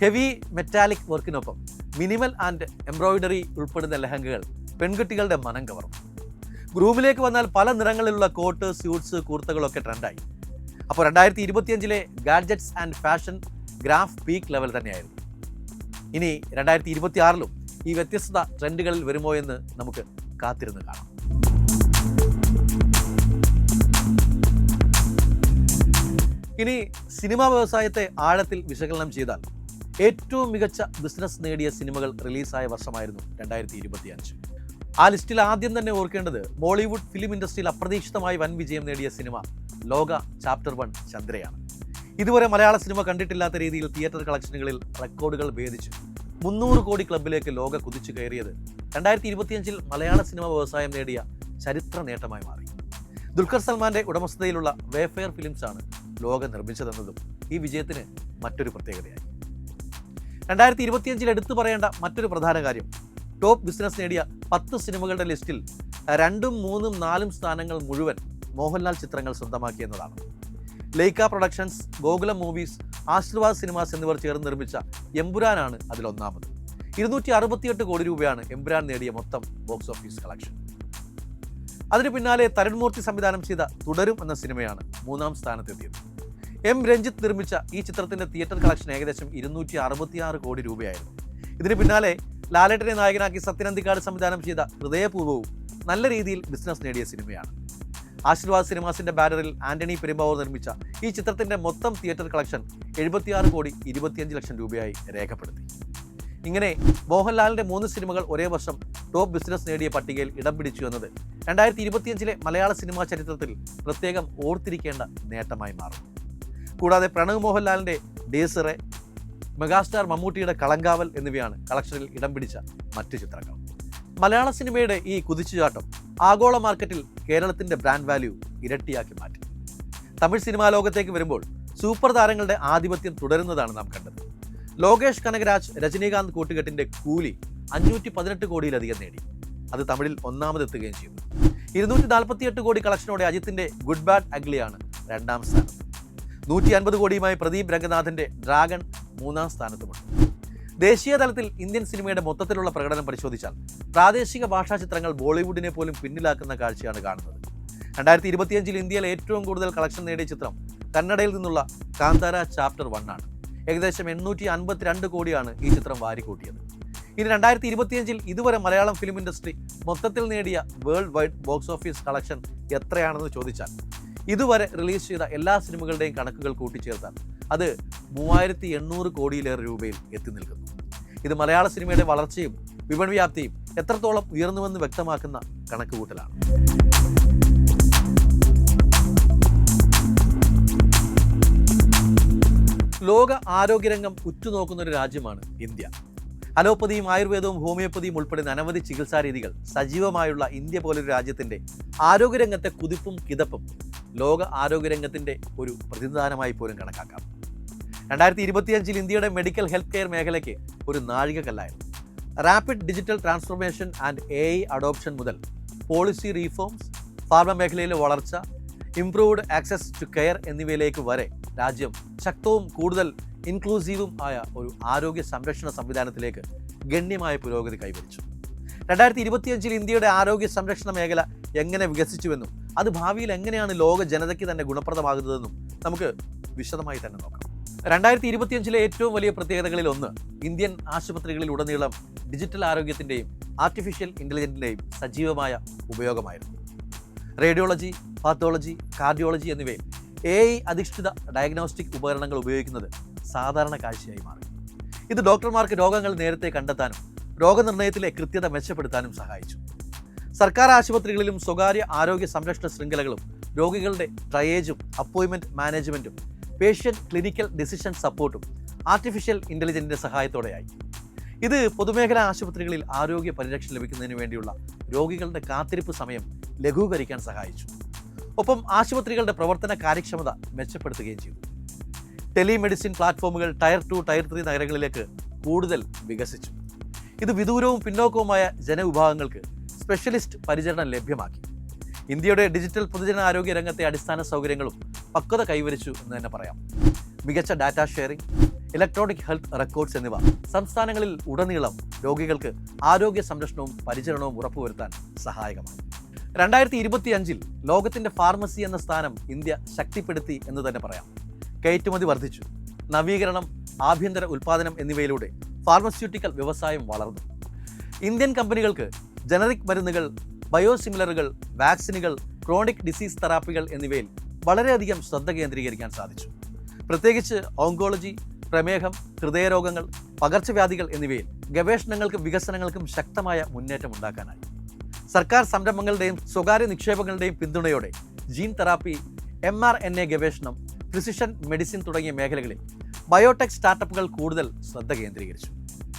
ഹെവി മെറ്റാലിക് വർക്കിനൊപ്പം മിനിമൽ ആൻഡ് എംബ്രോയിഡറി ഉൾപ്പെടുന്ന ലഹങ്കകൾ പെൺകുട്ടികളുടെ മനം കവർന്നു. ഗ്രൂമിലേക്ക് വന്നാൽ പല നിറങ്ങളിലുള്ള കോട്ട് സ്യൂട്ട്സ് കുർത്തകളൊക്കെ ട്രെൻഡായി. അപ്പോൾ രണ്ടായിരത്തി ഇരുപത്തിയഞ്ചിലെ gadgets and fashion graph peak level തന്നെയായിരുന്നു. ഇനി രണ്ടായിരത്തി ഇരുപത്തി ആറിലും ഈ വ്യത്യസ്ത ട്രെൻഡുകളിൽ വരുമോ എന്ന് നമുക്ക് കാത്തിരുന്ന് കാണാം. ഇനി സിനിമാ വ്യവസായത്തെ ആഴത്തിൽ വിശകലനം ചെയ്താൽ ഏറ്റവും മികച്ച ബിസിനസ് നേടിയ സിനിമകൾ റിലീസായ വർഷമായിരുന്നു രണ്ടായിരത്തി ഇരുപത്തി അഞ്ച് ആ ലിസ്റ്റിൽ ആദ്യം തന്നെ ഓർക്കേണ്ടത് ബോളിവുഡ് ഫിലിം ഇൻഡസ്ട്രിയിൽ അപ്രതീക്ഷിതമായി വൻ വിജയം നേടിയ സിനിമ ലോക ചാപ്റ്റർ വൺ ചന്ദ്രയാണ്. ഇതുവരെ മലയാള സിനിമ കണ്ടിട്ടില്ലാത്ത രീതിയിൽ തിയേറ്റർ കളക്ഷനുകളിൽ റെക്കോർഡുകൾ ഭേദിച്ചു മുന്നൂറ് കോടി ക്ലബിലേക്ക് ലോക കുതിച്ചു കയറിയത് രണ്ടായിരത്തി ഇരുപത്തിയഞ്ചിൽ മലയാള സിനിമ വ്യവസായം നേടിയ ചരിത്ര നേട്ടമായി മാറി. ദുൽഖർ സൽമാന്റെ ഉടമസ്ഥതയിലുള്ള വേഫെയർ ഫിലിംസ് ആണ് ലോകം നിർമ്മിച്ചതെന്നതും ഈ വിജയത്തിന് മറ്റൊരു പ്രത്യേകതയായി. രണ്ടായിരത്തി ഇരുപത്തിയഞ്ചിൽ എടുത്തു പറയേണ്ട മറ്റൊരു പ്രധാന കാര്യം ടോപ്പ് ബിസിനസ് നേടിയ പത്ത് സിനിമകളുടെ ലിസ്റ്റിൽ രണ്ടും മൂന്നും നാലും സ്ഥാനങ്ങൾ മുഴുവൻ മോഹൻലാൽ ചിത്രങ്ങൾ സ്വന്തമാക്കി എന്നതാണ് Lyca productions Gokulam movies Aashirvad cinemas എന്നിവർ ചേർന്ന് നിർമ്മിച്ച എമ്പുരാനാണ് അതിലൊന്നാമത്. ഇരുന്നൂറ്റി അറുപത്തിയെട്ട് കോടി രൂപയാണ് എമ്പുരാൻ നേടിയ മൊത്തം ബോക്സ് ഓഫീസ് കളക്ഷൻ. അതിനു പിന്നാലെ തരുൺമൂർത്തി സംവിധാനം ചെയ്ത തുടരും എന്ന സിനിമയാണ് മൂന്നാം സ്ഥാനത്തെത്തിയത്. എം രഞ്ജിത്ത് നിർമ്മിച്ച ഈ ചിത്രത്തിന്റെ തിയേറ്റർ കളക്ഷൻ ഏകദേശം ഇരുന്നൂറ്റി അറുപത്തിയാറ് കോടി രൂപയായിരുന്നു. ഇതിന് പിന്നാലെ ലാലേട്ടനെ നായകനാക്കി സത്യനന്ദിക്കാട് സംവിധാനം ചെയ്ത ഹൃദയപൂർവവും നല്ല രീതിയിൽ ബിസിനസ് നേടിയ സിനിമയാണ്. ആശീർവാദ് സിനിമാസിന്റെ ബാനറിൽ ആന്റണി പെരുമ്പാവൂർ നിർമ്മിച്ച ഈ ചിത്രത്തിന്റെ മൊത്തം തിയേറ്റർ കളക്ഷൻ എഴുപത്തിയാറ് കോടി ഇരുപത്തിയഞ്ച് ലക്ഷം രൂപയായി രേഖപ്പെടുത്തി. ഇങ്ങനെ മോഹൻലാലിന്റെ മൂന്ന് സിനിമകൾ ഒരേ വർഷം ടോപ്പ് ബിസിനസ് നേടിയ പട്ടികയിൽ ഇടം പിടിച്ചു എന്നത് രണ്ടായിരത്തി ഇരുപത്തിയഞ്ചിലെ മലയാള സിനിമാ ചരിത്രത്തിൽ പ്രത്യേകം ഓർത്തിരിക്കേണ്ട നേട്ടമായി മാറും. കൂടാതെ പ്രണവ് മോഹൻലാലിന്റെ ഡേസറെ മെഗാസ്റ്റാർ മമ്മൂട്ടിയുടെ കളങ്കാവൽ എന്നിവയാണ് കളക്ഷനിൽ ഇടം പിടിച്ച മറ്റ് ചിത്രങ്ങൾ. മലയാള സിനിമയുടെ ഈ കുതിച്ചുചാട്ടം ആഗോള മാർക്കറ്റിൽ കേരളത്തിന്റെ ബ്രാൻഡ് വാല്യൂ ഇരട്ടിയാക്കി മാറ്റി. തമിഴ് സിനിമാ ലോകത്തേക്ക് വരുമ്പോൾ സൂപ്പർ താരങ്ങളുടെ ആധിപത്യം തുടരുന്നതാണ് നാം കണ്ടത്. ലോകേഷ് കനകരാജ് രജനീകാന്ത് കൂട്ടുകെട്ടിന്റെ കൂലി അഞ്ഞൂറ്റി പതിനെട്ട് കോടിയിലധികം നേടി. അത് തമിഴിൽ ഒന്നാമതെത്തുകയും ചെയ്തു. ഇരുന്നൂറ്റി നാൽപ്പത്തിയെട്ട് കോടി കളക്ഷനോടെ അജിത്തിന്റെ ഗുഡ് ബാഡ് അഗ്ലിയാണ് രണ്ടാം സ്ഥാനം. നൂറ്റി അൻപത് കോടിയുമായി പ്രദീപ് രംഗനാഥന്റെ ഡ്രാഗൺ മൂന്നാം സ്ഥാനത്തുമുണ്ട്. ദേശീയ തലത്തിൽ ഇന്ത്യൻ സിനിമയുടെ മൊത്തത്തിലുള്ള പ്രകടനം പരിശോധിച്ചാൽ പ്രാദേശിക ഭാഷാ ചിത്രങ്ങൾ ബോളിവുഡിനെ പോലും പിന്നിലാക്കുന്ന കാഴ്ചയാണ് കാണുന്നത്. രണ്ടായിരത്തി ഇരുപത്തിയഞ്ചിൽ ഇന്ത്യയിൽ ഏറ്റവും കൂടുതൽ കളക്ഷൻ നേടിയ ചിത്രം കന്നഡയിൽ നിന്നുള്ള കാന്താര ചാപ്റ്റർ വൺ ആണ്. ഏകദേശം എണ്ണൂറ്റി അൻപത്തിരണ്ട് കോടിയാണ് ഈ ചിത്രം വാരിക്കൂട്ടിയത്. ഇനി രണ്ടായിരത്തി ഇരുപത്തിയഞ്ചിൽ ഇതുവരെ മലയാളം ഫിലിം ഇൻഡസ്ട്രി മൊത്തത്തിൽ നേടിയ world wide box office collection എത്രയാണെന്ന് ചോദിച്ചാൽ ഇതുവരെ റിലീസ് ചെയ്ത എല്ലാ സിനിമകളുടെയും കണക്കുകൾ കൂട്ടിച്ചേർത്താൽ അത് മൂവായിരത്തി എണ്ണൂറ് കോടിയിലേറെ രൂപയിൽ എത്തി നിൽക്കുന്നു. ഇത് മലയാള സിനിമയുടെ വളർച്ചയും വിപണി വ്യാപ്തിയും എത്രത്തോളം ഉയർന്നുവെന്ന് വ്യക്തമാക്കുന്ന കണക്കുകൂട്ടലാണ്. ലോക ആരോഗ്യരംഗം ഉറ്റുനോക്കുന്ന ഒരു രാജ്യമാണ് ഇന്ത്യ. അലോപ്പതിയും ആയുർവേദവും ഹോമിയോപ്പതിയും ഉൾപ്പെടെ അനവധി ചികിത്സാ രീതികൾ സജീവമായുള്ള ഇന്ത്യ പോലൊരു രാജ്യത്തിന്റെ ആരോഗ്യരംഗത്തെ കുതിപ്പും കിതപ്പും ലോക ആരോഗ്യരംഗത്തിന്റെ ഒരു പ്രതിനിധാനമായി പോലും കണക്കാക്കാം. രണ്ടായിരത്തി ഇരുപത്തിയഞ്ചിൽ ഇന്ത്യയുടെ മെഡിക്കൽ ഹെൽത്ത് കെയർ മേഖലയ്ക്ക് ഒരു നാഴികക്കല്ലായിരുന്നു rapid digital transformation and A I adoption മുതൽ പോളിസി റീഫോംസ് ഫാർമ മേഖലയിലെ വളർച്ച ഇംപ്രൂവ്ഡ് ആക്സസ് ടു കെയർ എന്നിവയിലേക്ക് വരെ രാജ്യം ശക്തവും കൂടുതൽ ഇൻക്ലൂസീവും ആയ ഒരു ആരോഗ്യ സംരക്ഷണ സംവിധാനത്തിലേക്ക് ഗണ്യമായ പുരോഗതി കൈവരിച്ചു. രണ്ടായിരത്തി ഇരുപത്തിയഞ്ചിൽ ഇന്ത്യയുടെ ആരോഗ്യ സംരക്ഷണ മേഖല എങ്ങനെ വികസിച്ചുവെന്നും അത് ഭാവിയിൽ എങ്ങനെയാണ് ലോക ജനതയ്ക്ക് തന്നെ ഗുണപ്രദമാകുന്നതെന്നും നമുക്ക് വിശദമായി തന്നെ നോക്കാം. രണ്ടായിരത്തി ഇരുപത്തിയഞ്ചിലെ ഏറ്റവും വലിയ പ്രത്യേകതകളിൽ ഒന്ന് ഇന്ത്യൻ ആശുപത്രികളിൽ ഉടനീളം ഡിജിറ്റൽ ആരോഗ്യത്തിന്റെയും ആർട്ടിഫിഷ്യൽ ഇന്റലിജന്റിന്റെയും സജീവമായ ഉപയോഗമായിരുന്നു. റേഡിയോളജി പാത്തോളജി കാർഡിയോളജി എന്നിവയിൽ എ ഐ അധിഷ്ഠിത ഡയഗ്നോസ്റ്റിക് ഉപകരണങ്ങൾ ഉപയോഗിക്കുന്നത് സാധാരണ കാഴ്ചയായി മാറി. ഇത് ഡോക്ടർമാർക്ക് രോഗങ്ങൾ നേരത്തെ കണ്ടെത്താനും രോഗനിർണയത്തിലെ കൃത്യത മെച്ചപ്പെടുത്താനും സഹായിച്ചു. സർക്കാർ ആശുപത്രികളിലും സ്വകാര്യ ആരോഗ്യ സംരക്ഷണ ശൃംഖലകളും രോഗികളുടെ ട്രയേജും അപ്പോയിൻമെന്റ് മാനേജ്മെന്റും പേഷ്യന്റ് ക്ലിനിക്കൽ ഡിസിഷൻ സപ്പോർട്ടും ആർട്ടിഫിഷ്യൽ ഇന്റലിജന്റിന്റെ സഹായത്തോടെയായി. ഇത് പൊതുമേഖലാ ആശുപത്രികളിൽ ആരോഗ്യ പരിരക്ഷ ലഭിക്കുന്നതിന് വേണ്ടിയുള്ള രോഗികളുടെ കാത്തിരിപ്പ് സമയം ലഘൂകരിക്കാൻ സഹായിച്ചു. ഒപ്പം ആശുപത്രികളുടെ പ്രവർത്തന കാര്യക്ഷമത മെച്ചപ്പെടുത്തുകയും ചെയ്തു. ടെലിമെഡിസിൻ പ്ലാറ്റ്ഫോമുകൾ ടയർ ടു ടയർ ത്രീ നഗരങ്ങളിലേക്ക് കൂടുതൽ വികസിച്ചു. ഇത് വിദൂരവും പിന്നോക്കവുമായ ജനവിഭാഗങ്ങൾക്ക് സ്പെഷ്യലിസ്റ്റ് പരിചരണം ലഭ്യമാക്കി. ഇന്ത്യയുടെ ഡിജിറ്റൽ പൊതുജന ആരോഗ്യ രംഗത്തെ അടിസ്ഥാന സൗകര്യങ്ങളും പക്വത കൈവരിച്ചു എന്ന് തന്നെ പറയാം. മികച്ച data sharing electronic health records എന്നിവ സംസ്ഥാനങ്ങളിൽ ഉടനീളം രോഗികൾക്ക് ആരോഗ്യ സംരക്ഷണവും പരിചരണവും ഉറപ്പുവരുത്താൻ സഹായകമായി. രണ്ടായിരത്തി ഇരുപത്തി അഞ്ചിൽ ലോകത്തിന്റെ ഫാർമസി എന്ന സ്ഥാനം ഇന്ത്യ ശക്തിപ്പെടുത്തി എന്ന് തന്നെ പറയാം. കയറ്റുമതി വർദ്ധിച്ചു. നവീകരണം ആഭ്യന്തര ഉൽപ്പാദനം എന്നിവയിലൂടെ ഫാർമസ്യൂട്ടിക്കൽ വ്യവസായം വളർന്നു. ഇന്ത്യൻ കമ്പനികൾക്ക് ജനറിക് മരുന്നുകൾ ബയോസിമിലറുകൾ വാക്സിനുകൾ ക്രോണിക് ഡിസീസ് തെറാപ്പികൾ എന്നിവയിൽ വളരെയധികം ശ്രദ്ധ കേന്ദ്രീകരിക്കാൻ സാധിച്ചു. പ്രത്യേകിച്ച് ഓങ്കോളജി പ്രമേഹം ഹൃദയരോഗങ്ങൾ പകർച്ചവ്യാധികൾ എന്നിവയിൽ ഗവേഷണങ്ങൾക്കും വികസനങ്ങൾക്കും ശക്തമായ മുന്നേറ്റം ഉണ്ടാക്കാനായി സർക്കാർ സംരംഭങ്ങളുടെയും സ്വകാര്യ നിക്ഷേപങ്ങളുടെയും പിന്തുണയോടെ gene therapy M R N A ഗവേഷണം പ്രിസിഷൻ മെഡിസിൻ തുടങ്ങിയ മേഖലകളിൽ ബയോടെക് സ്റ്റാർട്ടപ്പുകൾ കൂടുതൽ ശ്രദ്ധ കേന്ദ്രീകരിച്ചു.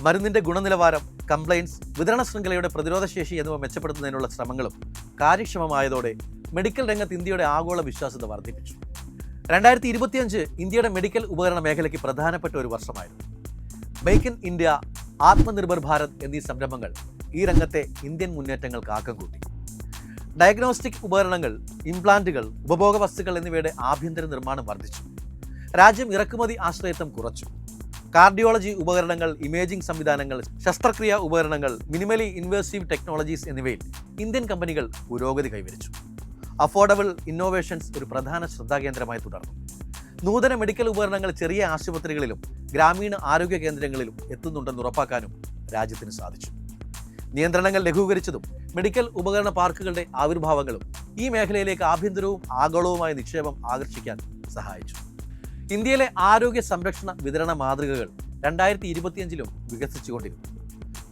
മരുന്നിന്റെ ഗുണനിലവാരം കംപ്ലൈൻസ് വിതരണ ശൃംഖലയുടെ പ്രതിരോധശേഷി എന്നിവ മെച്ചപ്പെടുത്തുന്നതിനുള്ള ശ്രമങ്ങളും കാര്യക്ഷമമായതോടെ മെഡിക്കൽ രംഗത്ത് ഇന്ത്യയുടെ ആഗോള വിശ്വാസ്യത വർദ്ധിപ്പിച്ചു. രണ്ടായിരത്തി ഇരുപത്തിയഞ്ച് ഇന്ത്യയുടെ മെഡിക്കൽ ഉപകരണ മേഖലയ്ക്ക് പ്രധാനപ്പെട്ട ഒരു വർഷമായിരുന്നു. Make in India Aatmanirbhar Bharat എന്നീ സംരംഭങ്ങൾ ഈ രംഗത്തെ ഇന്ത്യൻ മുന്നേറ്റങ്ങൾക്ക് ആക്കം കൂട്ടി. ഡയഗ്നോസ്റ്റിക് ഉപകരണങ്ങൾ ഇംപ്ലാന്റുകൾ ഉപഭോഗ വസ്തുക്കൾ എന്നിവയുടെ ആഭ്യന്തര നിർമ്മാണം വർദ്ധിച്ചു. രാജ്യം ഇറക്കുമതി ആശ്രയത്വം കുറച്ചു. കാർഡിയോളജി ഉപകരണങ്ങൾ ഇമേജിംഗ് സംവിധാനങ്ങൾ ശസ്ത്രക്രിയ ഉപകരണങ്ങൾ മിനിമലി ഇൻവേസീവ് ടെക്നോളജീസ് എന്നിവയിൽ ഇന്ത്യൻ കമ്പനികൾ പുരോഗതി കൈവരിച്ചു. അഫോർഡബിൾ ഇന്നോവേഷൻസ് ഒരു പ്രധാന ശ്രദ്ധാകേന്ദ്രമായി തുടർന്നു. നൂതന മെഡിക്കൽ ഉപകരണങ്ങൾ ചെറിയ ആശുപത്രികളിലും ഗ്രാമീണ ആരോഗ്യ കേന്ദ്രങ്ങളിലും എത്തുന്നുണ്ടെന്ന് ഉറപ്പാക്കാനും രാജ്യത്തിന് സാധിച്ചു. നിയന്ത്രണങ്ങൾ ലഘൂകരിച്ചതും മെഡിക്കൽ ഉപകരണ പാർക്കുകളുടെ ആവിർഭാവങ്ങളും ഈ മേഖലയിലേക്ക് ആഭ്യന്തരവും ആഗോളവുമായ നിക്ഷേപം ആകർഷിക്കാൻ സഹായിച്ചു. ഇന്ത്യയിലെ ആരോഗ്യ സംരക്ഷണ വിതരണ മാതൃകകൾ രണ്ടായിരത്തി ഇരുപത്തിയഞ്ചിലും വികസിച്ചുകൊണ്ടിരുന്നു.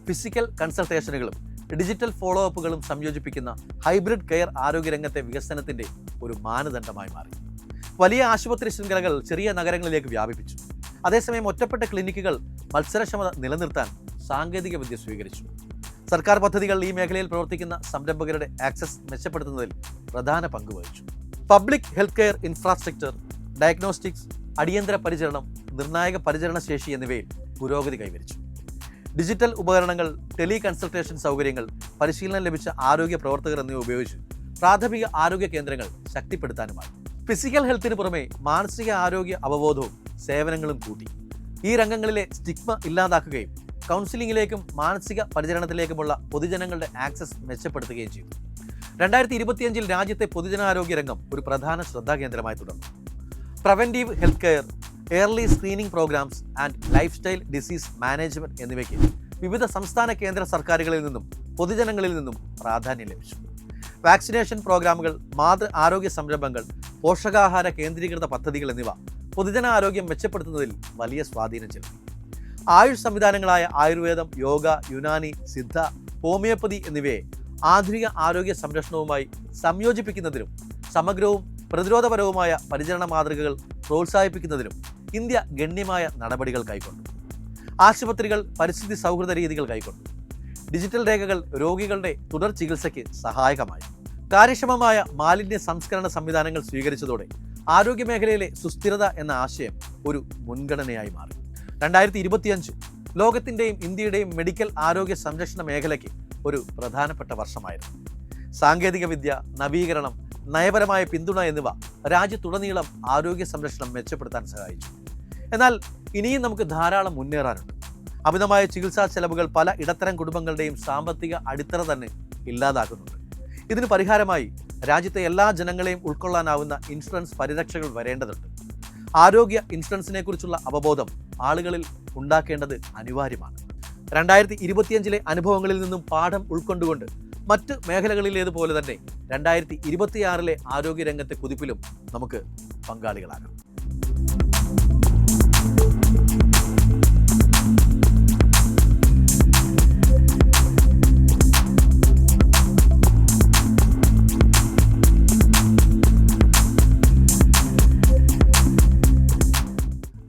ഫിസിക്കൽ കൺസൾട്ടേഷനുകളും ഡിജിറ്റൽ ഫോളോ അപ്പുകളും സംയോജിപ്പിക്കുന്ന ഹൈബ്രിഡ് കെയർ ആരോഗ്യരംഗത്തെ വികസനത്തിന്റെ ഒരു മാനദണ്ഡമായി മാറി. വലിയ ആശുപത്രി ശൃംഖലകൾ ചെറിയ നഗരങ്ങളിലേക്ക് വ്യാപിപ്പിച്ചു. അതേസമയം ഒറ്റപ്പെട്ട ക്ലിനിക്കുകൾ മത്സരക്ഷമത നിലനിർത്താൻ സാങ്കേതികവിദ്യ സ്വീകരിച്ചു. സർക്കാർ പദ്ധതികൾ ഈ മേഖലയിൽ പ്രവർത്തിക്കുന്ന സംരംഭകരുടെ ആക്സസ് മെച്ചപ്പെടുത്തുന്നതിൽ പ്രധാന പങ്ക് വഹിച്ചു. Public health care infrastructure diagnostics അടിയന്തര പരിചരണം നിർണായക പരിചരണ ശേഷി എന്നിവയിൽ പുരോഗതി കൈവരിച്ചു. ഡിജിറ്റൽ ഉപകരണങ്ങൾ ടെലി കൺസൾട്ടേഷൻ സൗകര്യങ്ങൾ പരിശീലനം ലഭിച്ച ആരോഗ്യ പ്രവർത്തകർ എന്നിവ ഉപയോഗിച്ച് പ്രാഥമിക ആരോഗ്യ കേന്ദ്രങ്ങൾ ശക്തിപ്പെടുത്താനുമായി. ഫിസിക്കൽ ഹെൽത്തിന് പുറമെ മാനസിക ആരോഗ്യ അവബോധവും സേവനങ്ങളും കൂട്ടി. ഈ രംഗങ്ങളിലെ സ്റ്റിഗ്മ ഇല്ലാതാക്കുകയും കൗൺസിലിംഗിലേക്കും മാനസിക പരിചരണത്തിലേക്കുമുള്ള പൊതുജനങ്ങളുടെ ആക്സസ് മെച്ചപ്പെടുത്തുകയും ചെയ്തു. രണ്ടായിരത്തി ഇരുപത്തിയഞ്ചിൽ രാജ്യത്തെ പൊതുജനാരോഗ്യ രംഗം ഒരു പ്രധാന ശ്രദ്ധാകേന്ദ്രമായി തുടർന്നു. Preventive health care early screening programmes and lifestyle disease management എന്നിവയ്ക്ക് വിവിധ സംസ്ഥാന കേന്ദ്ര സർക്കാരുകളിൽ നിന്നും പൊതുജനങ്ങളിൽ നിന്നും പ്രാധാന്യം ലഭിച്ചു. വാക്സിനേഷൻ പ്രോഗ്രാമുകൾ മാതൃ ആരോഗ്യ സംരംഭങ്ങൾ പോഷകാഹാര കേന്ദ്രീകൃത പദ്ധതികൾ എന്നിവ പൊതുജനാരോഗ്യം മെച്ചപ്പെടുത്തുന്നതിൽ വലിയ സ്വാധീനം ചെലുത്തി. ആയുഷ് സംവിധാനങ്ങളായ ആയുർവേദം യോഗ യുനാനി സിദ്ധ ഹോമിയോപ്പതി എന്നിവയെ ആധുനിക ആരോഗ്യ സംരക്ഷണവുമായി സംയോജിപ്പിക്കുന്നതിനും സമഗ്രവും പ്രതിരോധപരവുമായ പരിചരണ മാതൃകകൾ പ്രോത്സാഹിപ്പിക്കുന്നതിനും ഇന്ത്യ ഗണ്യമായ നടപടികൾ കൈക്കൊണ്ടു. ആശുപത്രികൾ പരിസ്ഥിതി സൗഹൃദ രീതികൾ കൈക്കൊണ്ടു. ഡിജിറ്റൽ രേഖകൾ രോഗികളുടെ തുടർ ചികിത്സയ്ക്ക് സഹായകമായി. കാര്യക്ഷമമായ മാലിന്യ സംസ്കരണ സംവിധാനങ്ങൾ സ്വീകരിച്ചതോടെ ആരോഗ്യ മേഖലയിലെ സുസ്ഥിരത എന്ന ആശയം ഒരു മുൻഗണനയായി മാറി. രണ്ടായിരത്തി ഇരുപത്തിയഞ്ച് ലോകത്തിന്റെയും ഇന്ത്യയുടെയും മെഡിക്കൽ ആരോഗ്യ സംരക്ഷണ മേഖലയ്ക്ക് ഒരു പ്രധാനപ്പെട്ട വർഷമായിരുന്നു. സാങ്കേതികവിദ്യ നവീകരണം നയപരമായ പിന്തുണ എന്നിവ രാജ്യത്തുടനീളം ആരോഗ്യ സംരക്ഷണം മെച്ചപ്പെടുത്താൻ സഹായിച്ചു. എന്നാൽ ഇനിയും നമുക്ക് ധാരാളം മുന്നേറാനുണ്ട്. അമിതമായ ചികിത്സാ ചെലവുകൾ പല ഇടത്തരം കുടുംബങ്ങളുടെയും സാമ്പത്തിക അടിത്തറ തന്നെ ഇല്ലാതാക്കുന്നുണ്ട്. ഇതിന് പരിഹാരമായി രാജ്യത്തെ എല്ലാ ജനങ്ങളെയും ഉൾക്കൊള്ളാനാവുന്ന ഇൻഷുറൻസ് പരിരക്ഷകൾ വരേണ്ടതുണ്ട്. ആരോഗ്യ ഇൻഷുറൻസിനെ കുറിച്ചുള്ള അവബോധം ആളുകളിൽ ഉണ്ടാക്കേണ്ടത് അനിവാര്യമാണ്. രണ്ടായിരത്തി ഇരുപത്തിയഞ്ചിലെ അനുഭവങ്ങളിൽ നിന്നും പാഠം ഉൾക്കൊണ്ടുകൊണ്ട് മറ്റ് മേഖലകളിലേതുപോലെ തന്നെ രണ്ടായിരത്തി ഇരുപത്തിയാറിലെ ആരോഗ്യരംഗത്തെ കുതിപ്പിലും നമുക്ക് പങ്കാളികളാകാം.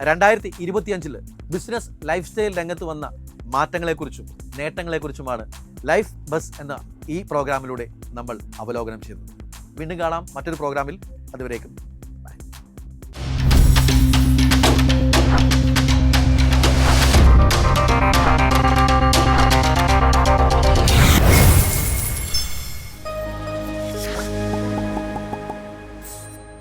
രണ്ടായിരത്തി ഇരുപത്തിയഞ്ചിൽ ബിസിനസ് ലൈഫ് സ്റ്റൈൽ രംഗത്ത് വന്ന മാറ്റങ്ങളെക്കുറിച്ചും നേട്ടങ്ങളെക്കുറിച്ചുമാണ് ലൈഫ് ബസ് എന്ന ഈ പ്രോഗ്രാമിലൂടെ നമ്മൾ അവലോകനം ചെയ്തത്. വീണ്ടും കാണാം മറ്റൊരു പ്രോഗ്രാമിൽ അതുവരേക്കും.